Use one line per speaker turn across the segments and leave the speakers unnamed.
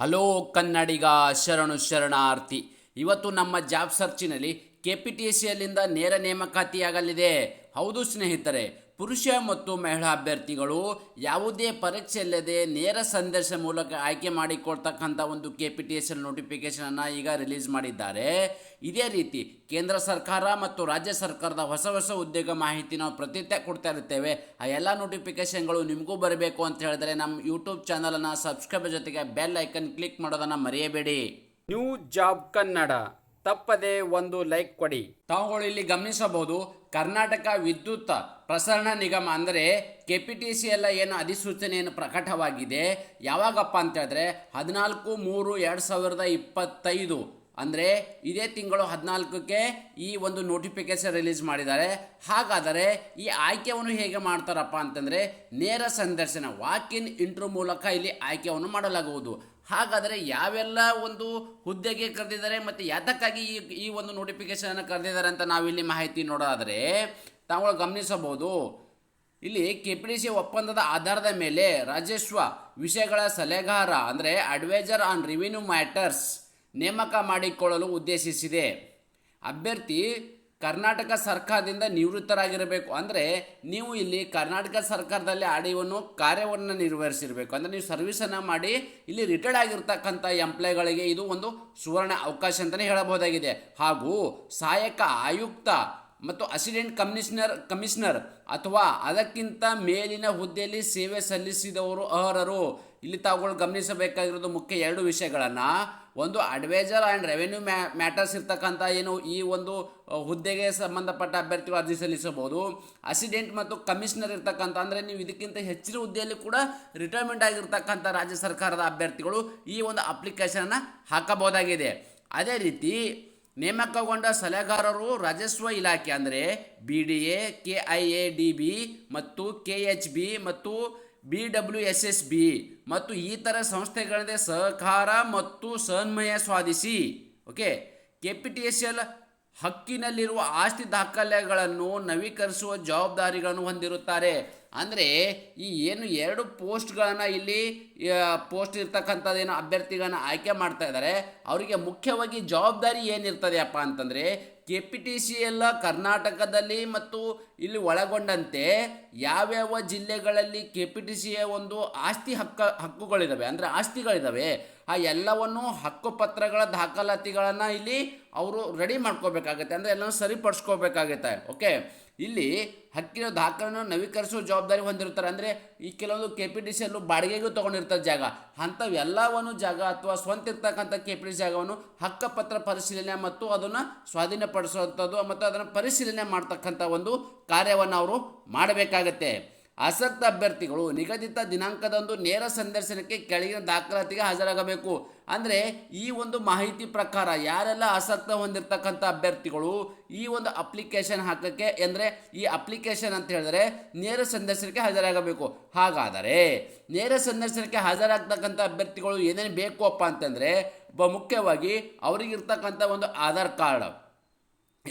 Hello ಕನ್ನಡಿಗ ಶರಣು ಶರಣಾರ್ಥಿ. ಇವತ್ತು ನಮ್ಮ ಜಾಬ್ ಸರ್ಚಿನಲ್ಲಿ ಕೆ ಪಿ ಟಿ ಸಿಯಲ್ಲಿಂದ ನೇರ ನೇಮಕಾತಿಯಾಗಲಿದೆ. ಹೌದು ಸ್ನೇಹಿತರೆ ಪುರುಷ ಮತ್ತು ಮಹಿಳಾ ಅಭ್ಯರ್ಥಿಗಳು ಯಾವುದೇ ಪರೀಕ್ಷೆ ಇಲ್ಲದೆ ನೇರ ಸಂದೇಶ ಮೂಲಕ ಆಯ್ಕೆ ಮಾಡಿಕೊಳ್ತಕ್ಕಂಥ ಒಂದು K P T S L ನೋಟಿಫಿಕೇಶನನ್ನು ಈಗ ರಿಲೀಸ್ ಮಾಡಿದ್ದಾರೆ. ಇದೇ ರೀತಿ ಕೇಂದ್ರ ಸರ್ಕಾರ ಮತ್ತು ರಾಜ್ಯ ಸರ್ಕಾರದ ಹೊಸ ಹೊಸ ಉದ್ಯೋಗ ಮಾಹಿತಿ ನಾವು ಪ್ರತಿನಿತ್ಯ ಕೊಡ್ತಾ ಇರ್ತೇವೆ ಆ ಎಲ್ಲ ನೋಟಿಫಿಕೇಶನ್ಗಳು ನಿಮಗೂ ಬರಬೇಕು ಅಂತ ಹೇಳಿದ್ರೆ ನಮ್ಮ ಯೂಟ್ಯೂಬ್ ಚಾನಲನ್ನು ಸಬ್ಸ್ಕ್ರೈಬ್ ಜೊತೆಗೆ ಬೆಲ್ ಐಕನ್ ಕ್ಲಿಕ್ ಮಾಡೋದನ್ನು ಮರೆಯಬೇಡಿ. ನ್ಯೂ ಜಾಬ್ ಕನ್ನಡ ತಪ್ಪದೆ ಒಂದು ಲೈಕ್ ಕೊಡಿ. ತಾವುಗಳು ಇಲ್ಲಿ ಗಮನಿಸಬಹುದು, ಕರ್ನಾಟಕ ವಿದ್ಯುತ್ ಪ್ರಸರಣ ನಿಗಮ ಅಂದರೆ ಕೆ ಪಿ ಟಿ ಸಿ ಎಲ್ಲ ಏನು ಅಧಿಸೂಚನೆಯನ್ನು ಪ್ರಕಟವಾಗಿದೆ. ಯಾವಾಗಪ್ಪ ಅಂತ ಹೇಳಿದ್ರೆ ಹದಿನಾಲ್ಕು ಮೂರು ಎರಡು ಸಾವಿರದ ಇಪ್ಪತ್ತೈದು. ಅಂದರೆ ಇದೇ ತಿಂಗಳು ಹದಿನಾಲ್ಕಕ್ಕೆ ಈ ಒಂದು ನೋಟಿಫಿಕೇಶನ್ ರಿಲೀಸ್ ಮಾಡಿದ್ದಾರೆ. ಹಾಗಾದರೆ ಈ ಆಯ್ಕೆಯನ್ನು ಹೇಗೆ ಮಾಡ್ತಾರಪ್ಪ ಅಂತಂದರೆ ನೇರ ಸಂದರ್ಶನ ವಾಕ್ ಇನ್ ಇಂಟ್ರೂ ಮೂಲಕ ಇಲ್ಲಿ ಆಯ್ಕೆಯನ್ನು ಮಾಡಲಾಗುವುದು. ಹಾಗಾದರೆ ಯಾವೆಲ್ಲ ಒಂದು ಹುದ್ದೆಗೆ ಕರೆದಿದ್ದಾರೆ ಮತ್ತು ಯಾತಕ್ಕಾಗಿ ಈ ಈ ಒಂದು ನೋಟಿಫಿಕೇಶನ್ ಕರೆದಿದ್ದಾರೆ ಅಂತ ನಾವಿಲ್ಲಿ ಮಾಹಿತಿ ನೋಡೋದಾದರೆ ತಾವುಗಳು ಗಮನಿಸಬಹುದು. ಇಲ್ಲಿ ಕೆ ಪಿ ಡಿ ಸಿ ಒಪ್ಪಂದದ ಆಧಾರದ ಮೇಲೆ ರಾಜಸ್ವ ವಿಷಯಗಳ ಸಲಹೆಗಾರ ಅಂದರೆ ಅಡ್ವೈಸರ್ ಆನ್ ರಿವಿನ್ಯೂ ಮ್ಯಾಟರ್ಸ್ ನೇಮಕ ಮಾಡಿಕೊಳ್ಳಲು ಉದ್ದೇಶಿಸಿದೆ. ಅಭ್ಯರ್ಥಿ ಕರ್ನಾಟಕ ಸರ್ಕಾರದಿಂದ ನಿವೃತ್ತರಾಗಿರಬೇಕು. ಅಂದರೆ ನೀವು ಇಲ್ಲಿ ಕರ್ನಾಟಕ ಸರ್ಕಾರದಲ್ಲಿ ಆಡಿವನ್ನು ಕಾರ್ಯವನ್ನು ನಿರ್ವಹಿಸಿರಬೇಕು. ಅಂದರೆ ನೀವು ಸರ್ವಿಸನ್ನು ಮಾಡಿ ಇಲ್ಲಿ ರಿಟೈರ್ಡ್ ಆಗಿರ್ತಕ್ಕಂಥ ಎಂಪ್ಲಾಯ್ಗಳಿಗೆ ಇದು ಒಂದು ಸುವರ್ಣ ಅವಕಾಶ ಅಂತಲೇ ಹೇಳಬಹುದಾಗಿದೆ. ಹಾಗೂ ಸಹಾಯಕ ಆಯುಕ್ತ ಮತ್ತು ಅಸಿಡೆಂಟ್ ಕಮಿಷನರ್ ಕಮಿಷನರ್ ಅಥವಾ ಅದಕ್ಕಿಂತ ಮೇಲಿನ ಹುದ್ದೆಯಲ್ಲಿ ಸೇವೆ ಸಲ್ಲಿಸಿದವರು ಅರ್ಹರು. ಇಲ್ಲಿ ತಾವುಗಳು ಗಮನಿಸಬೇಕಾಗಿರೋದು ಮುಖ್ಯ ಎರಡು ವಿಷಯಗಳನ್ನು. ಒಂದು ಅಡ್ವೈಸರ್ ಆ್ಯಂಡ್ ರೆವೆನ್ಯೂ ಮ್ಯಾ ಮ್ಯಾಟರ್ಸ್ ಇರ್ತಕ್ಕಂಥ ಏನು ಈ ಒಂದು ಹುದ್ದೆಗೆ ಸಂಬಂಧಪಟ್ಟ ಅಭ್ಯರ್ಥಿಗಳು ಅರ್ಜಿ ಸಲ್ಲಿಸಬಹುದು. ಅಸಿಡೆಂಟ್ ಮತ್ತು ಕಮಿಷನರ್ ಇರ್ತಕ್ಕಂಥ, ಅಂದರೆ ನೀವು ಇದಕ್ಕಿಂತ ಹೆಚ್ಚಿನ ಹುದ್ದೆಯಲ್ಲಿ ಕೂಡ ರಿಟೈರ್ಮೆಂಟ್ ಆಗಿರ್ತಕ್ಕಂಥ ರಾಜ್ಯ ಸರ್ಕಾರದ ಅಭ್ಯರ್ಥಿಗಳು ಈ ಒಂದು ಅಪ್ಲಿಕೇಶನನ್ನು ಹಾಕಬಹುದಾಗಿದೆ. ಅದೇ ರೀತಿ ನೇಮಕಗೊಂಡ ಸಲಹೆಗಾರರು ರಾಜಸ್ವ ಇಲಾಖೆ ಅಂದರೆ B D A K I A D B ಮತ್ತು ಕೆ ಎಚ್ ಬಿ ಮತ್ತು B W S S B ಮತ್ತು ಈ ಥರ ಸಂಸ್ಥೆಗಳದೇ ಸಹಕಾರ ಮತ್ತು ಸನ್ಮಯ ಸ್ವಾದಿಸಿ okay? K P T S L ಹಕ್ಕಿನಲ್ಲಿರುವ ಆಸ್ತಿ ದಾಖಲೆಗಳನ್ನು ನವೀಕರಿಸುವ ಜವಾಬ್ದಾರಿಗಳನ್ನು ಹೊಂದಿರುತ್ತಾರೆ. ಅಂದರೆ ಈ ಏನು ಎರಡು ಪೋಸ್ಟ್ಗಳನ್ನು ಇಲ್ಲಿ ಪೋಸ್ಟ್ ಇರ್ತಕ್ಕಂಥದ್ದೇನು ಅಭ್ಯರ್ಥಿಗಳನ್ನು ಆಯ್ಕೆ ಮಾಡ್ತಾ ಇದ್ದಾರೆ, ಅವರಿಗೆ ಮುಖ್ಯವಾಗಿ ಜವಾಬ್ದಾರಿ ಏನಿರ್ತದೆಯಪ್ಪ ಅಂತಂದರೆ ಕೆ ಪಿ ಟಿ ಸಿ ಎಲ್ಲ ಕರ್ನಾಟಕದಲ್ಲಿ ಮತ್ತು ಇಲ್ಲಿ ಒಳಗೊಂಡಂತೆ ಯಾವ್ಯಾವ ಜಿಲ್ಲೆಗಳಲ್ಲಿ ಕೆ ಪಿ ಟಿ ಸಿಯ ಒಂದು ಆಸ್ತಿ ಹಕ್ಕ ಹಕ್ಕುಗಳಿದ್ದಾವೆ ಅಂದರೆ ಆಸ್ತಿಗಳಿದ್ದಾವೆ ಆ ಎಲ್ಲವನ್ನು ಹಕ್ಕುಪತ್ರಗಳ ದಾಖಲಾತಿಗಳನ್ನು ಇಲ್ಲಿ ಅವರು ರೆಡಿ ಮಾಡ್ಕೋಬೇಕಾಗತ್ತೆ, ಅಂದರೆ ಎಲ್ಲನೂ ಸರಿಪಡಿಸ್ಕೋಬೇಕಾಗತ್ತೆ, ಓಕೆ? ಇಲ್ಲಿ ಹಕ್ಕಿನ ದಾಖಲೆಯನ್ನು ನವೀಕರಿಸುವ ಜವಾಬ್ದಾರಿ ಹೊಂದಿರ್ತಾರೆ ಅಂದರೆ ಈ ಕೆಲವೊಂದು ಕೆ ಪಿ ಡಿ ಸಿ ಅಲ್ಲೂ ಬಾಡಿಗೆಗೂ ತೊಗೊಂಡಿರ್ತಾರೆ ಜಾಗ. ಅಂಥವೆಲ್ಲವನ್ನು ಜಾಗ ಅಥವಾ ಸ್ವಂತ ಇರ್ತಕ್ಕಂಥ ಕೆ ಪಿ ಟಿ ಜಾಗವನ್ನು ಹಕ್ಕಪತ್ರ ಪರಿಶೀಲನೆ ಮತ್ತು ಅದನ್ನು ಸ್ವಾಧೀನಪಡಿಸುವಂಥದ್ದು ಮತ್ತು ಅದನ್ನು ಪರಿಶೀಲನೆ ಮಾಡ್ತಕ್ಕಂಥ ಒಂದು ಕಾರ್ಯವನ್ನು ಅವರು ಮಾಡಬೇಕಾಗತ್ತೆ. ಆಸಕ್ತ ಅಭ್ಯರ್ಥಿಗಳು ನಿಗದಿತ ದಿನಾಂಕದಂದು ನೇರ ಸಂದರ್ಶನಕ್ಕೆ ಕೆಳಗಿನ ದಾಖಲಾತಿಗೆ ಹಾಜರಾಗಬೇಕು. ಅಂದರೆ ಈ ಒಂದು ಮಾಹಿತಿ ಪ್ರಕಾರ ಯಾರೆಲ್ಲ ಆಸಕ್ತ ಹೊಂದಿರತಕ್ಕಂಥ ಅಭ್ಯರ್ಥಿಗಳು ಈ ಒಂದು ಅಪ್ಲಿಕೇಶನ್ ಹಾಕೋಕ್ಕೆ ಅಂದರೆ ಈ ಅಪ್ಲಿಕೇಶನ್ ಅಂತ ಹೇಳಿದ್ರೆ ನೇರ ಸಂದರ್ಶನಕ್ಕೆ ಹಾಜರಾಗಬೇಕು. ಹಾಗಾದರೆ ನೇರ ಸಂದರ್ಶನಕ್ಕೆ ಹಾಜರಾಗ್ತಕ್ಕಂಥ ಅಭ್ಯರ್ಥಿಗಳು ಏನೇನು ಬೇಕು ಅಪ್ಪ ಅಂತಂದರೆ ಮುಖ್ಯವಾಗಿ ಅವರಿಗಿರ್ತಕ್ಕಂಥ ಒಂದು ಆಧಾರ್ ಕಾರ್ಡ್.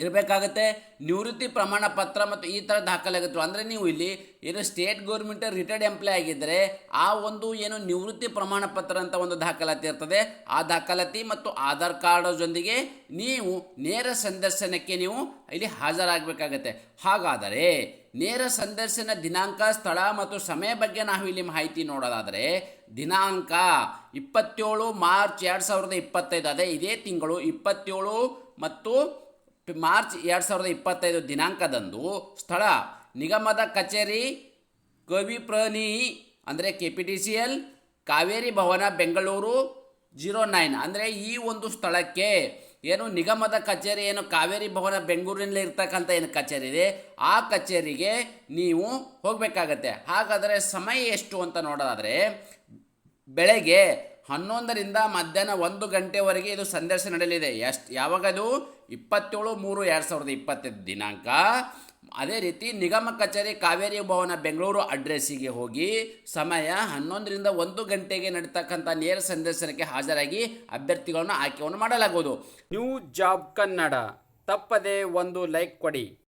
ಇರಬೇಕಾಗತ್ತೆ ನಿವೃತ್ತಿ ಪ್ರಮಾಣ ಪತ್ರ ಮತ್ತು ಈ ಥರ ದಾಖಲಾಗುತ್ತೆ ಅಂದರೆ ನೀವು ಇಲ್ಲಿ, ಏನು ಸ್ಟೇಟ್ ಗೌರ್ಮೆಂಟ್ ರಿಟೈರ್ಡ್ ಎಂಪ್ಲಾಯ್ ಆಗಿದ್ದರೆ, ಆ ಒಂದು ಏನು ನಿವೃತ್ತಿ ಪ್ರಮಾಣ ಪತ್ರ ಅಂತ ಒಂದು ದಾಖಲಾತಿ ಇರ್ತದೆ. ಆ ದಾಖಲಾತಿ ಮತ್ತು ಆಧಾರ್ ಕಾರ್ಡ್ ಜೊತೆಗೆ ನೀವು ನೇರ ಸಂದರ್ಶನಕ್ಕೆ ನೀವು ಇಲ್ಲಿ ಹಾಜರಾಗಬೇಕಾಗತ್ತೆ. ಹಾಗಾದರೆ, ನೇರ ಸಂದರ್ಶನ ದಿನಾಂಕ, ಸ್ಥಳ ಮತ್ತು ಸಮಯ ಬಗ್ಗೆ ನಾವು ಇಲ್ಲಿ ಮಾಹಿತಿ ನೋಡೋದಾದರೆ, ದಿನಾಂಕ ಇಪ್ಪತ್ತೇಳು ಮಾರ್ಚ್ ಎರಡು ಸಾವಿರದ ಇಪ್ಪತ್ತೈದು, ಅದೇ ಇದೇ ತಿಂಗಳು ಇಪ್ಪತ್ತೇಳು ಮತ್ತು ಮಾರ್ಚ್ ಎರಡು ಸಾವಿರದ ಇಪ್ಪತ್ತೈದು ದಿನಾಂಕದಂದು ಸ್ಥಳ ನಿಗಮದ ಕಚೇರಿ ಕವಿಪ್ರನಿ ಅಂದರೆ K P T C L Kaveri Bhavan, Bengaluru zero nine. ಅಂದರೆ ಈ ಒಂದು ಸ್ಥಳಕ್ಕೆ ಏನು ನಿಗಮದ ಕಚೇರಿ, ಏನು ಕಾವೇರಿ ಭವನ ಬೆಂಗಳೂರಿನಲ್ಲಿ ಇರ್ತಕ್ಕಂಥ ಏನು ಕಚೇರಿ ಇದೆ, ಆ ಕಚೇರಿಗೆ ನೀವು ಹೋಗಬೇಕಾಗತ್ತೆ. ಹಾಗಾದರೆ ಸಮಯ ಎಷ್ಟು ಅಂತ ನೋಡೋದಾದರೆ, ಬೆಳಗ್ಗೆ ಹನ್ನೊಂದರಿಂದ ಮಧ್ಯಾಹ್ನ ಒಂದು ಗಂಟೆವರೆಗೆ ಇದು ಸಂದರ್ಶನ ನಡೆಯಲಿದೆ. ಎಷ್ಟು, ಯಾವಾಗದು? ಇಪ್ಪತ್ತೇಳು ಮೂರು ಎರಡು ಸಾವಿರದ ಇಪ್ಪತ್ತೈದು ದಿನಾಂಕ. ಅದೇ ರೀತಿ ನಿಗಮ ಕಚೇರಿ ಕಾವೇರಿ ಭವನ ಬೆಂಗಳೂರು ಅಡ್ರೆಸ್ಸಿಗೆ ಹೋಗಿ ಸಮಯ ಹನ್ನೊಂದರಿಂದ ಒಂದು ಗಂಟೆಗೆ ನಡೀತಕ್ಕಂಥ ನೇರ ಸಂದರ್ಶನಕ್ಕೆ ಹಾಜರಾಗಿ ಅಭ್ಯರ್ಥಿಗಳನ್ನು ಆಯ್ಕೆಯನ್ನು ಮಾಡಲಾಗುವುದು. New job Kannada. ತಪ್ಪದೆ ಒಂದು ಲೈಕ್ ಕೊಡಿ.